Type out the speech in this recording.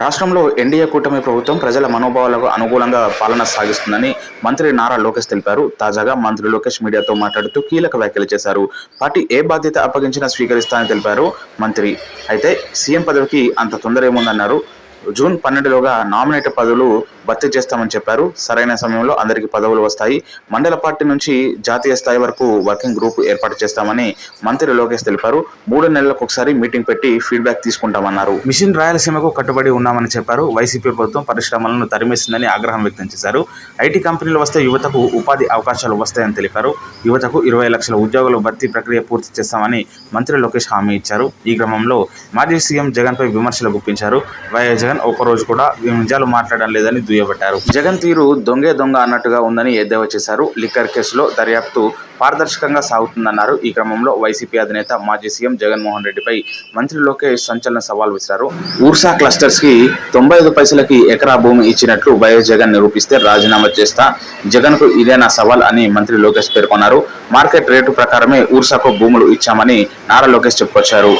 రాష్ట్రంలో ఎన్డీఏ కూటమి ప్రభుత్వం ప్రజల మనోభావాలకు అనుకూలంగా పాలన సాగిస్తుందని మంత్రి నారా లోకేష్ తెలిపారు. తాజాగా మంత్రి లోకేష్ మీడియాతో మాట్లాడుతూ కీలక వ్యాఖ్యలు చేశారు. పార్టీ ఏ బాధ్యత అప్పగించినా స్వీకరిస్తానని తెలిపారు మంత్రి. అయితే సీఎం పదవికి అంత తొందర ఏముందన్నారు. జూన్ పన్నెండులోగా నామినేట్ పదవులు భర్తీ చేస్తామని చెప్పారు. సరైన సమయంలో అందరికీ పదవులు వస్తాయి. మండల పార్టీ నుంచి జాతీయ స్థాయి వరకు వర్కింగ్ గ్రూప్ ఏర్పాటు చేస్తామని మంత్రి లోకేష్ తెలిపారు. మూడు నెలలకు ఒకసారి మీటింగ్ పెట్టి ఫీడ్బ్యాక్ తీసుకుంటామన్నారు. మిషన్ రాయలసీమకు కట్టుబడి ఉన్నామని చెప్పారు. వైసీపీ ప్రభుత్వం పరిశ్రమలను తరిమేసిందని ఆగ్రహం వ్యక్తం చేశారు. ఐటీ కంపెనీలు వస్తే యువతకు ఉపాధి అవకాశాలు వస్తాయని తెలిపారు. యువతకు ఇరవై లక్షల ఉద్యోగుల భర్తీ ప్రక్రియ పూర్తి చేస్తామని మంత్రి లోకేష్ హామీ ఇచ్చారు. ఈ క్రమంలో మాజీ సీఎం జగన్పై విమర్శలు గుప్పించారు. వైఎస్ జగన్ ఒక్కరోజు కూడా నిజాలు మాట్లాడడం లేదని దుయ్యబట్టారు. జగన్ తీరు దొంగే దొంగ అన్నట్టుగా ఉందని ఎద్దేవా చేశారు. లిక్కర్ కేసులో దర్యాప్తు పారదర్శకంగా సాగుతుందన్నారు. ఈ క్రమంలో వైసీపీ అధినేత మాజీ సీఎం జగన్మోహన్ రెడ్డిపై మంత్రి లోకేష్ సంచలన సవాల్ విసిరారు. ఊర్సా క్లస్టర్స్కి తొంభై ఐదు పైసలకి ఎకరా భూమి ఇచ్చినట్లు వైఎస్ జగన్ నిరూపిస్తే రాజీనామా చేస్తా జగన్కు ఇదే నా సవాల్ అని మంత్రి లోకేష్ పేర్కొన్నారు. మార్కెట్ రేటు ప్రకారమే ఊర్సాకు భూములు ఇచ్చామని నారా లోకేష్ చెప్పుకొచ్చారు.